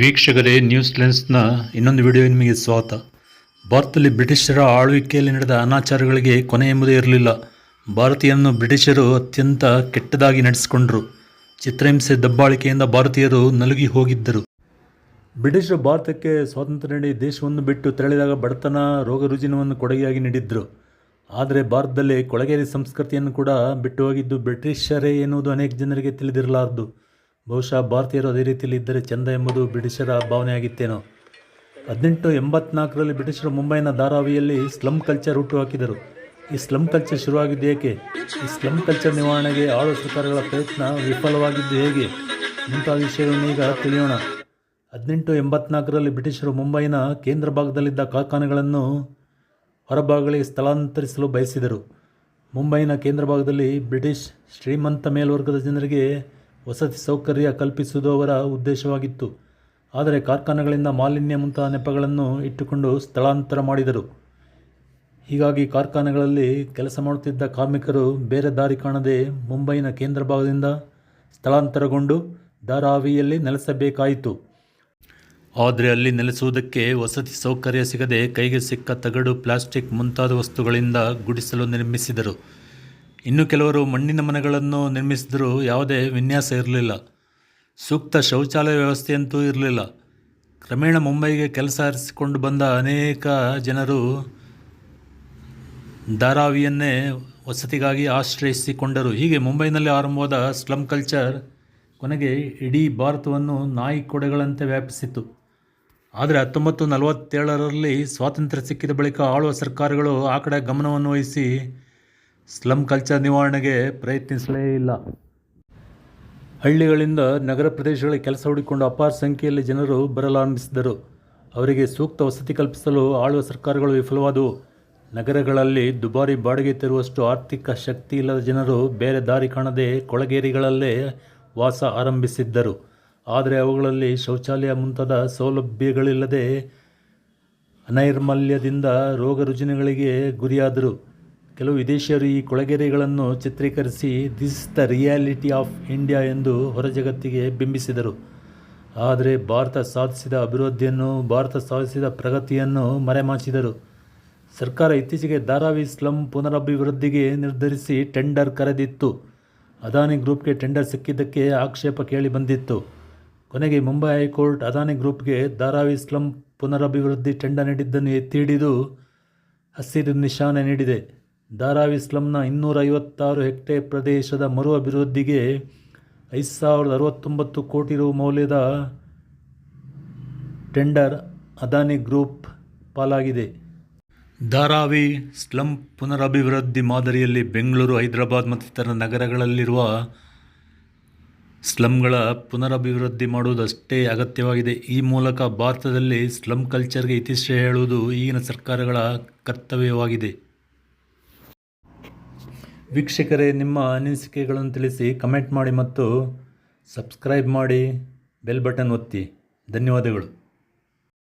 ವೀಕ್ಷಕರೇ, ನ್ಯೂಸ್ ಲೆನ್ಸ್ನ ಇನ್ನೊಂದು ವಿಡಿಯೋ ನಿಮಗೆ ಸ್ವಾಗತ. ಭಾರತದಲ್ಲಿ ಬ್ರಿಟಿಷರ ಆಳ್ವಿಕೆಯಲ್ಲಿ ನಡೆದ ಅನಾಚಾರಗಳಿಗೆ ಕೊನೆ ಎಂಬುದೇ ಇರಲಿಲ್ಲ. ಭಾರತೀಯರನ್ನು ಬ್ರಿಟಿಷರು ಅತ್ಯಂತ ಕೆಟ್ಟದಾಗಿ ನಡೆಸಿಕೊಂಡರು. ಚಿತ್ರಹಿಂಸೆ ದಬ್ಬಾಳಿಕೆಯಿಂದ ಭಾರತೀಯರು ನಲುಗಿ ಹೋಗಿದ್ದರು. ಬ್ರಿಟಿಷರು ಭಾರತಕ್ಕೆ ಸ್ವಾತಂತ್ರ್ಯ ನೀಡಿ ದೇಶವನ್ನು ಬಿಟ್ಟು ತೆರಳಿದಾಗ ಬಡತನ ರೋಗ ರುಜಿನವನ್ನು ಕೊಡುಗೆಯಾಗಿ ನೀಡಿದ್ದರು ಆದರೆ ಭಾರತದಲ್ಲಿ ಕೊಳಗೇರಿ ಸಂಸ್ಕೃತಿಯನ್ನು ಕೂಡ ಬಿಟ್ಟು ಹೋಗಿದ್ದು ಬ್ರಿಟಿಷರೇ ಎನ್ನುವುದು ಅನೇಕ ಜನರಿಗೆ ತಿಳಿದಿರಲಾರದು. ಬಹುಶಃ ಭಾರತೀಯರು ಅದೇ ರೀತಿಯಲ್ಲಿ ಇದ್ದರೆ ಚೆಂದ ಎಂಬುದು ಬ್ರಿಟಿಷರ ಭಾವನೆಯಾಗಿತ್ತೇನೋ. ಹದಿನೆಂಟು ಎಂಬತ್ನಾಲ್ಕರಲ್ಲಿ ಬ್ರಿಟಿಷರು ಮುಂಬೈನ ಧಾರಾವಿಯಲ್ಲಿ ಸ್ಲಮ್ ಕಲ್ಚರ್ ಹುಟ್ಟುಹಾಕಿದರು ಈ ಸ್ಲಮ್ ಕಲ್ಚರ್ ಶುರುವಾಗಿದ್ದು ಏಕೆ? ಈ ಸ್ಲಮ್ ಕಲ್ಚರ್ ನಿವಾರಣೆಗೆ ಆಳು ಸರ್ಕಾರಗಳ ಪ್ರಯತ್ನ ವಿಫಲವಾಗಿದ್ದು ಹೇಗೆ? ಮುಂತಾದ ವಿಷಯಗಳನ್ನು ಈಗ ತಿಳಿಯೋಣ. ಹದಿನೆಂಟು ಎಂಬತ್ನಾಲ್ಕರಲ್ಲಿ ಬ್ರಿಟಿಷರು ಮುಂಬೈನ ಕೇಂದ್ರ ಭಾಗದಲ್ಲಿದ್ದ ಕಾರ್ಖಾನೆಗಳನ್ನು ಹೊರಭಾಗಗಳಿಗೆ ಸ್ಥಳಾಂತರಿಸಲು ಬಯಸಿದರು. ಮುಂಬೈನ ಕೇಂದ್ರ ಭಾಗದಲ್ಲಿ ಬ್ರಿಟಿಷ್ ಶ್ರೀಮಂತ ಮೇಲ್ವರ್ಗದ ಜನರಿಗೆ ವಸತಿ ಸೌಕರ್ಯ ಕಲ್ಪಿಸುವುದು ಅವರ ಉದ್ದೇಶವಾಗಿತ್ತು. ಆದರೆ ಕಾರ್ಖಾನೆಗಳಿಂದ ಮಾಲಿನ್ಯ ಮುಂತಾದ ನೆಪಗಳನ್ನು ಇಟ್ಟುಕೊಂಡು ಸ್ಥಳಾಂತರ ಮಾಡಿದರು. ಹೀಗಾಗಿ ಕಾರ್ಖಾನೆಗಳಲ್ಲಿ ಕೆಲಸ ಮಾಡುತ್ತಿದ್ದ ಕಾರ್ಮಿಕರು ಬೇರೆ ದಾರಿ ಕಾಣದೆ ಮುಂಬೈನ ಕೇಂದ್ರ ಭಾಗದಿಂದ ಸ್ಥಳಾಂತರಗೊಂಡು ಧಾರಾವಿಯಲ್ಲಿ ನೆಲೆಸಬೇಕಾಯಿತು. ಆದರೆ ಅಲ್ಲಿ ನೆಲೆಸುವುದಕ್ಕೆ ವಸತಿ ಸೌಕರ್ಯ ಸಿಗದೆ ಕೈಗೆ ಸಿಕ್ಕ ತಗಡು, ಪ್ಲಾಸ್ಟಿಕ್ ಮುಂತಾದ ವಸ್ತುಗಳಿಂದ ಗುಡಿಸಲು ನಿರ್ಮಿಸಿದರು. ಇನ್ನು ಕೆಲವರು ಮಣ್ಣಿನ ಮನೆಗಳನ್ನು ನಿರ್ಮಿಸಿದರೂ ಯಾವುದೇ ವಿನ್ಯಾಸ ಇರಲಿಲ್ಲ. ಸೂಕ್ತ ಶೌಚಾಲಯ ವ್ಯವಸ್ಥೆಯಂತೂ ಇರಲಿಲ್ಲ. ಕ್ರಮೇಣ ಮುಂಬೈಗೆ ಕೆಲಸ ಹರಿಸಿಕೊಂಡು ಬಂದ ಅನೇಕ ಜನರು ಧಾರಾವಿಯನ್ನೇ ವಸತಿಗಾಗಿ ಆಶ್ರಯಿಸಿಕೊಂಡರು. ಹೀಗೆ ಮುಂಬೈನಲ್ಲಿ ಆರಂಭವಾದ ಸ್ಲಮ್ ಕಲ್ಚರ್ ಕೊನೆಗೆ ಇಡೀ ಭಾರತವನ್ನು ನಾಯಿ ಕೊಡೆಗಳಂತೆ ವ್ಯಾಪಿಸಿತು ಆದರೆ ಹತ್ತೊಂಬತ್ತು ನಲವತ್ತೇಳರಲ್ಲಿ ಸ್ವಾತಂತ್ರ್ಯ ಸಿಕ್ಕಿದ ಬಳಿಕ ಆಳುವ ಸರ್ಕಾರಗಳು ಆ ಕಡೆ ಗಮನವನ್ನು ವಹಿಸಿ ಸ್ಲಮ್ ಕಲ್ಚರ್ ನಿವಾರಣೆಗೆ ಪ್ರಯತ್ನಿಸಲೇ ಇಲ್ಲ. ಹಳ್ಳಿಗಳಿಂದ ನಗರ ಪ್ರದೇಶಗಳಿಗೆ ಕೆಲಸ ಹುಡುಕಿಕೊಂಡು ಅಪಾರ ಸಂಖ್ಯೆಯಲ್ಲಿ ಜನರು ಬರಲಾರಂಭಿಸಿದರು ಅವರಿಗೆ ಸೂಕ್ತ ವಸತಿ ಕಲ್ಪಿಸಲು ಆಳುವ ಸರ್ಕಾರಗಳು ವಿಫಲವಾದವು. ನಗರಗಳಲ್ಲಿ ದುಬಾರಿ ಬಾಡಿಗೆ ತರುವಷ್ಟು ಆರ್ಥಿಕ ಶಕ್ತಿ ಇಲ್ಲದ ಜನರು ಬೇರೆ ದಾರಿ ಕಾಣದೆ ಕೊಳಗೇರಿಗಳಲ್ಲೇ ವಾಸ ಆರಂಭಿಸಿದ್ದರು. ಆದರೆ ಅವುಗಳಲ್ಲಿ ಶೌಚಾಲಯ ಮುಂತಾದ ಸೌಲಭ್ಯಗಳಿಲ್ಲದೆ ಅನೈರ್ಮಲ್ಯದಿಂದ ರೋಗ ರುಜಿನಗಳಿಗೆ ಗುರಿಯಾದರು. ಕೆಲವು ವಿದೇಶಿಯರು ಈ ಕೊಳಗೆರೆಗಳನ್ನು ಚಿತ್ರೀಕರಿಸಿ this the reality of India ಎಂದು ಹೊರಜಗತ್ತಿಗೆ ಬಿಂಬಿಸಿದರು. ಆದರೆ ಭಾರತ ಸಾಧಿಸಿದ ಅಭಿವೃದ್ಧಿಯನ್ನು, ಭಾರತ ಸಾಧಿಸಿದ ಪ್ರಗತಿಯನ್ನು ಮರೆಮಾಚಿದರು. ಸರ್ಕಾರ ಇತ್ತೀಚೆಗೆ ಧಾರಾವಿ ಸ್ಲಂ ಪುನರಭಿವೃದ್ಧಿಗೆ ನಿರ್ಧರಿಸಿ ಟೆಂಡರ್ ಕರೆದಿತ್ತು. ಅದಾನಿ ಗ್ರೂಪ್ಗೆ ಟೆಂಡರ್ ಸಿಕ್ಕಿದ್ದಕ್ಕೆ ಆಕ್ಷೇಪ ಕೇಳಿ ಬಂದಿತ್ತು. ಕೊನೆಗೆ ಮುಂಬೈ ಹೈಕೋರ್ಟ್ ಅದಾನಿ ಗ್ರೂಪ್ಗೆ ಧಾರಾವಿ ಸ್ಲಂ ಪುನರಭಿವೃದ್ಧಿ ಟೆಂಡರ್ ನೀಡಿದ್ದನ್ನು ಎತ್ತಿ ಹಿಡಿದು ಹಸಿರು ನಿಶಾನೆ ನೀಡಿದೆ. ಧಾರಾವಿ ಸ್ಲಮ್ನ ಇನ್ನೂರ ಐವತ್ತಾರು ಹೆಕ್ಟೇರ್ ಪ್ರದೇಶದ ಮರು ಅಭಿವೃದ್ಧಿಗೆ ಐದು ಸಾವಿರದ ಅರವತ್ತೊಂಬತ್ತು ಕೋಟಿ ರು ಮೌಲ್ಯದ ಟೆಂಡರ್ ಅದಾನಿ ಗ್ರೂಪ್ ಪಾಲಾಗಿದೆ. ಧಾರಾವಿ ಸ್ಲಂ ಪುನರಭಿವೃದ್ಧಿ ಮಾದರಿಯಲ್ಲಿ ಬೆಂಗಳೂರು, ಹೈದರಾಬಾದ್ ಮತ್ತಿತರ ನಗರಗಳಲ್ಲಿರುವ ಸ್ಲಮ್ಗಳ ಪುನರಭಿವೃದ್ಧಿ ಮಾಡುವುದಷ್ಟೇ ಅಗತ್ಯವಾಗಿದೆ. ಈ ಮೂಲಕ ಭಾರತದಲ್ಲಿ ಸ್ಲಮ್ ಕಲ್ಚರ್ಗೆ ಇತಿಶ್ರಯ ಹೇಳುವುದು ಈಗಿನ ಸರ್ಕಾರಗಳ ಕರ್ತವ್ಯವಾಗಿದೆ. ವೀಕ್ಷಕರೇ ನಿಮ್ಮ ಅನಿಸಿಕೆಗಳನ್ನು ತಿಳಿಸಿ ಕಮೆಂಟ್ ಮಾಡಿ ಮತ್ತು ಸಬ್ಸ್ಕ್ರೈಬ್ ಮಾಡಿ ಬೆಲ್ ಬಟನ್ ಒತ್ತಿ. ಧನ್ಯವಾದಗಳು.